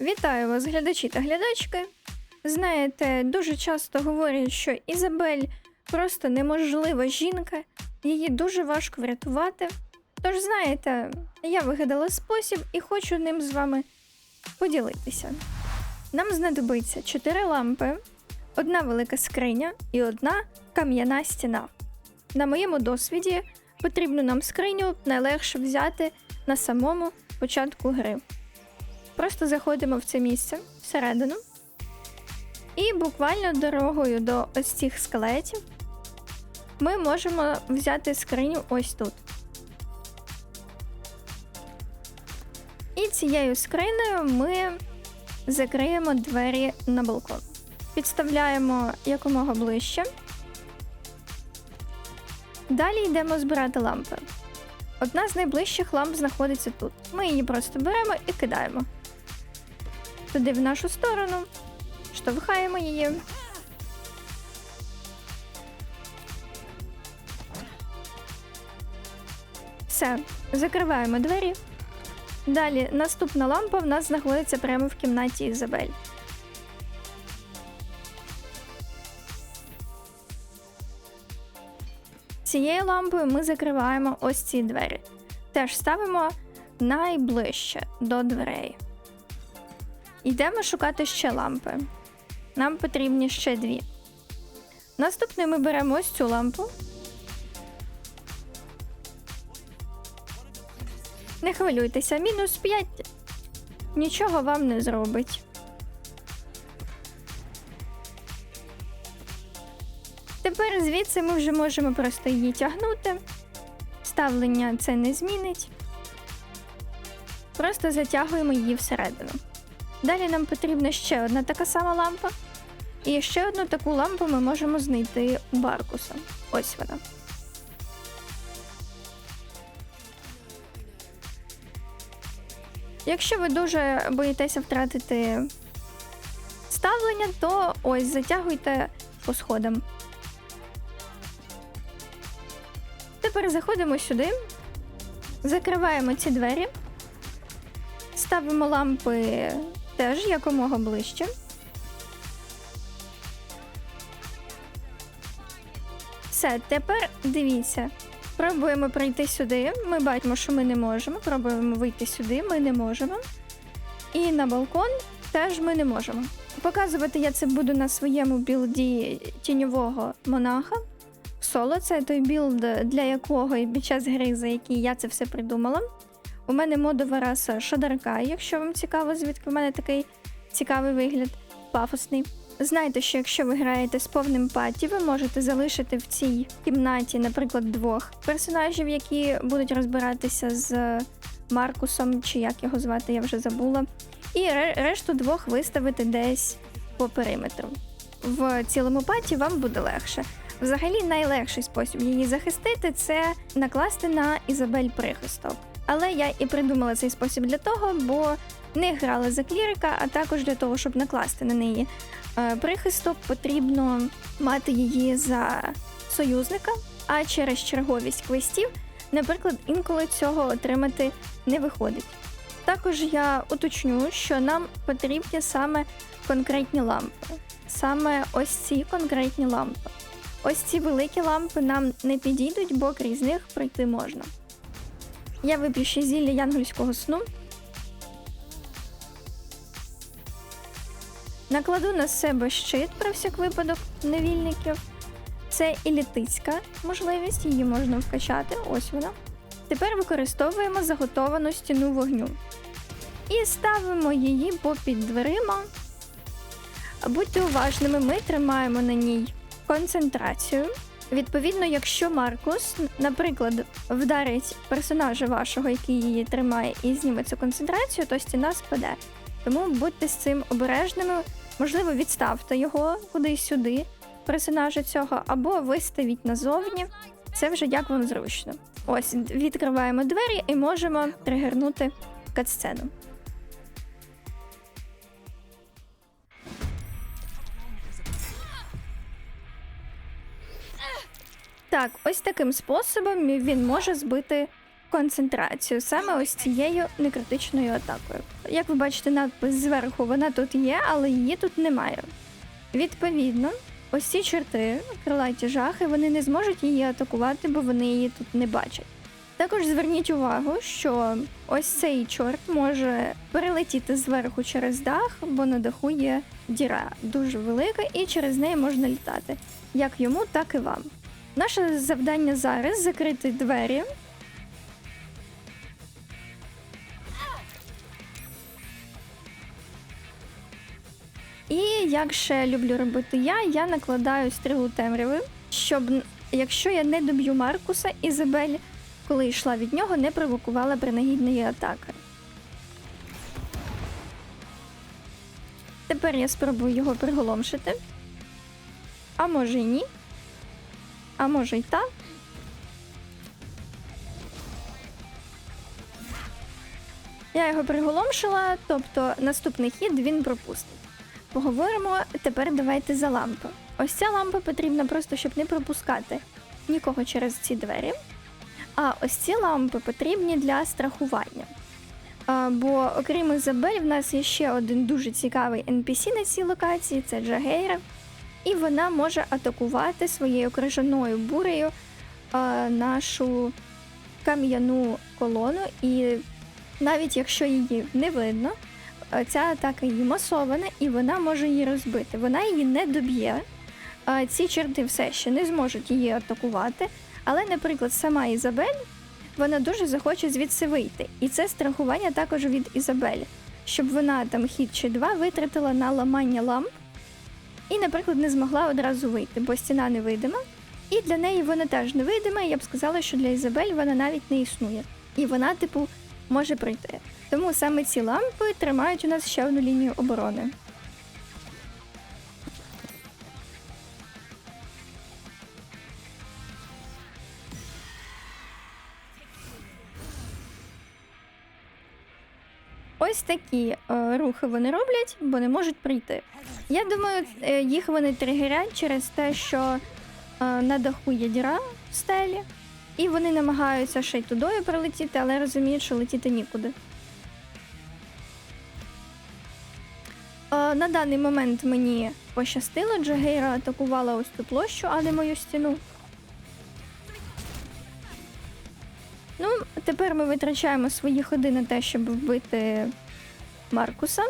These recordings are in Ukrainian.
Вітаю вас, глядачі та глядачки. Знаєте, дуже часто говорять, що Ізабель просто неможлива жінка, її дуже важко врятувати. Тож, знаєте, я вигадала спосіб і хочу ним з вами поділитися. Нам знадобиться чотири лампи, одна велика скриня і одна кам'яна стіна. На моєму досвіді потрібну нам скриню найлегше взяти на самому початку гри. Просто заходимо в це місце всередину. І буквально дорогою до ось цих скелетів ми можемо взяти скриню ось тут. І цією скринею ми закриємо двері на балкон. Підставляємо якомога ближче. Далі йдемо збирати лампи. Одна з найближчих ламп знаходиться тут. Ми її просто беремо і кидаємо. Туди в нашу сторону, штовхаємо її. Все, закриваємо двері. Далі наступна лампа в нас знаходиться прямо в кімнаті Ізабель. Цією лампою ми закриваємо ось ці двері. Теж ставимо найближче до дверей. Йдемо шукати ще лампи. Нам потрібні ще дві. Наступною ми беремо ось цю лампу. Не хвилюйтеся, мінус 5 нічого вам не зробить. Тепер звідси ми вже можемо просто її тягнути. Ставлення це не змінить. Просто затягуємо її всередину. Далі нам потрібна ще одна така сама лампа. І ще одну таку лампу ми можемо знайти у Баркуса. Ось вона. Якщо ви дуже боїтеся втратити ставлення, то ось затягуйте по сходам. Тепер заходимо сюди, закриваємо ці двері, ставимо лампи теж якомога ближче. Все, тепер дивіться. Пробуємо пройти сюди. Ми бачимо, що ми не можемо. Пробуємо вийти сюди, ми не можемо. І на балкон теж ми не можемо. Показувати я це буду на своєму білді тіньового монаха. Соло це той білд, для якого і під час гри, за який я це все придумала. У мене модова раса Шадарка, якщо вам цікаво, звідки в мене такий цікавий вигляд, пафосний. Знайте, що якщо ви граєте з повним паті, ви можете залишити в цій кімнаті, наприклад, двох персонажів, які будуть розбиратися з Маркусом, чи як його звати, я вже забула. І решту двох виставити десь по периметру. В цілому паті вам буде легше. Взагалі, найлегший спосіб її захистити це накласти на Ізабель прихисток. Але я і придумала цей спосіб для того, бо не грала за клірика, а також для того, щоб накласти на неї е, прихисток, потрібно мати її за союзника, а через черговість квестів, наприклад, інколи цього отримати не виходить. Також я уточню, що нам потрібні саме конкретні лампи, саме ось ці конкретні лампи. Ось ці великі лампи нам не підійдуть, бо крізь них пройти можна. Я вип'ю ще зілля янгольського сну. Накладу на себе щит про всяк випадок невільників. Це елітицька можливість, її можна вкачати. Ось вона. Тепер використовуємо заготовану стіну вогню. І ставимо її попід дверима. Будьте уважними, ми тримаємо на ній концентрацію. Відповідно, якщо Маркус, наприклад, вдарить персонажа вашого, який її тримає, і зніме цю концентрацію, то стіна спаде. Тому будьте з цим обережними. Можливо, відставте його кудись сюди, персонажа цього, або виставіть назовні. Це вже як вам зручно. Ось відкриваємо двері і можемо тригернути катсцену. Так, ось таким способом він може збити концентрацію саме ось цією некритичною атакою. як ви бачите, надпис зверху, вона тут є, але її тут немає. Відповідно, ось ці чорти, крилаті жахи, вони не зможуть її атакувати, бо вони її тут не бачать. Також зверніть увагу, що ось цей чорт може перелетіти зверху через дах, бо на даху є діра дуже велика, і через неї можна літати. Як йому, так і вам. Наше завдання зараз закрити двері. І як ще люблю робити я, я накладаю стрілу темряви, щоб якщо я не доб'ю Маркуса, Ізабель, коли йшла від нього, не провокувала принагідної атаки. Тепер я спробую його приголомшити. А може й ні. А може й так. Я його приголомшила, тобто наступний хід він пропустить. Поговоримо тепер давайте за лампу. Ось ця лампа потрібна просто, щоб не пропускати нікого через ці двері. А ось ці лампи потрібні для страхування. А, бо окрім Ізабель, в нас є ще один дуже цікавий NPC на цій локації це Джагейра. І вона може атакувати своєю крижаною бурею а, нашу кам'яну колону. І навіть якщо її не видно, а, ця атака її масована, і вона може її розбити. Вона її не доб'є. А, ці черти все ще не зможуть її атакувати. Але, наприклад, сама Ізабель вона дуже захоче звідси вийти. І це страхування також від Ізабель, щоб вона там хід чи два витратила на ламання ламп і, наприклад, не змогла одразу вийти, бо стіна невидима. І для неї вона теж невидима. і Я б сказала, що для Ізабель вона навіть не існує. І вона, типу, може пройти. Тому саме ці лампи тримають у нас ще одну лінію оборони. Ось такі е, рухи вони роблять, бо не можуть прийти. Я думаю, е, їх вони тригерять через те, що е, на даху є діра в стелі, і вони намагаються ще й тудою прилетіти, але розуміють, що летіти нікуди. Е, на даний момент мені пощастило, Джагейра атакувала ось цю площу, а не мою стіну. Ну, тепер ми витрачаємо свої ходи на те, щоб вбити Маркуса.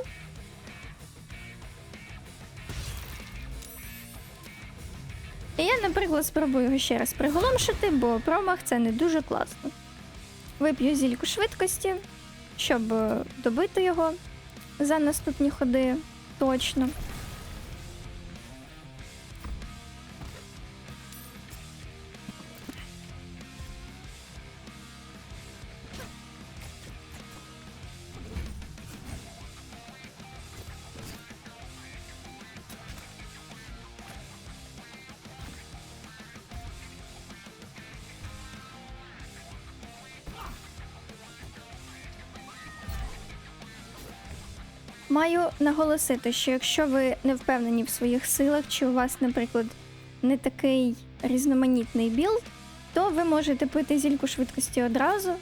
І я, наприклад, спробую його ще раз приголомшити, бо промах це не дуже класно. Вип'ю зільку швидкості, щоб е, добити його за наступні ходи точно. Маю наголосити, що якщо ви не впевнені в своїх силах, чи у вас, наприклад, не такий різноманітний білд, то ви можете пити зільку швидкості одразу,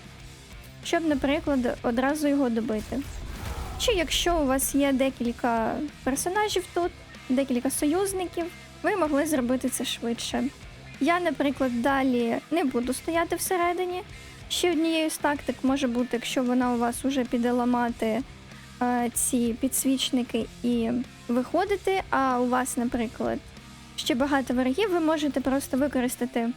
щоб, наприклад, одразу його добити. Чи якщо у вас є декілька персонажів тут, декілька союзників, ви могли зробити це швидше. Я, наприклад, далі не буду стояти всередині. Ще однією з тактик може бути, якщо вона у вас уже піде ламати ці підсвічники і виходити, а у вас, наприклад, ще багато ворогів, ви можете просто використати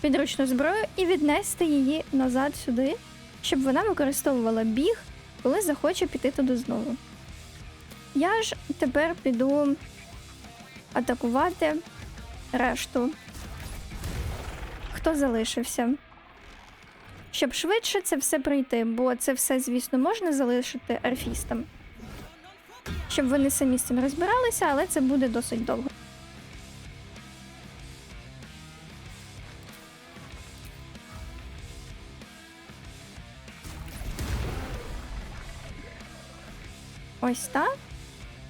підручну зброю і віднести її назад сюди, щоб вона використовувала біг, коли захоче піти туди знову. Я ж тепер піду атакувати решту, хто залишився. Щоб швидше це все пройти, бо це все, звісно, можна залишити арфістам. Щоб вони самі з цим розбиралися, але це буде досить довго. Ось так.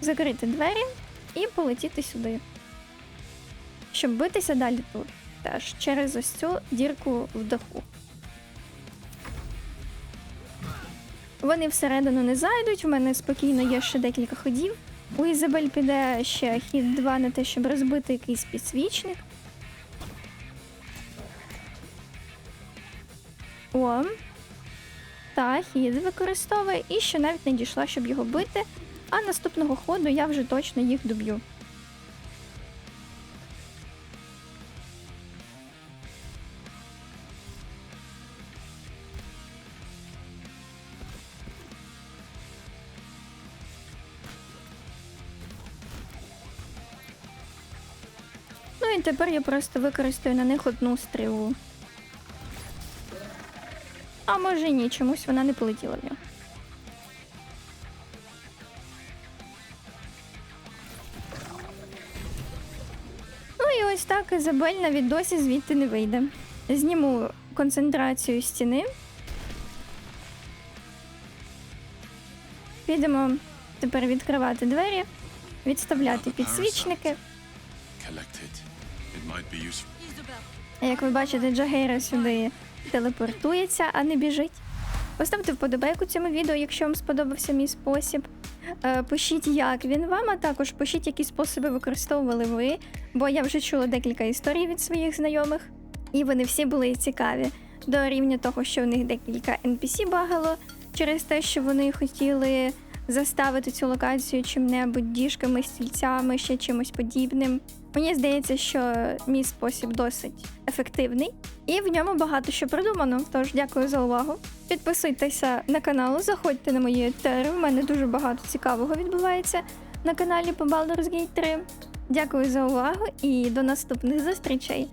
Закрити двері і полетіти сюди. Щоб битися далі тут. Теж через ось цю дірку в даху. Вони всередину не зайдуть, у мене спокійно є ще декілька ходів. У Ізабель піде ще хід 2 на те, щоб розбити якийсь підсвічник. О. Та, хід використовує і ще навіть не дійшла, щоб його бити. А наступного ходу я вже точно їх доб'ю. Тепер я просто використаю на них одну стрілу. А може ні, чомусь вона не полетіла в нього. Ну і ось так Ізабель навіть досі звідти не вийде. Зніму концентрацію стіни. Підемо тепер відкривати двері, відставляти підсвічники. collected. Як ви бачите, Джагейра сюди телепортується, а не біжить. Поставте вподобайку цьому відео, якщо вам сподобався мій спосіб. Е, Пишіть, як він вам, а також пишіть, які способи використовували ви, бо я вже чула декілька історій від своїх знайомих, і вони всі були цікаві. До рівня того, що у них декілька NPC багало через те, що вони хотіли заставити цю локацію чим-небудь діжками, стільцями, ще чимось подібним. Мені здається, що мій спосіб досить ефективний, і в ньому багато що придумано. Тож дякую за увагу. Підписуйтеся на канал, заходьте на мої етери. У мене дуже багато цікавого відбувається на каналі по Baldur's Gate 3. Дякую за увагу і до наступних зустрічей.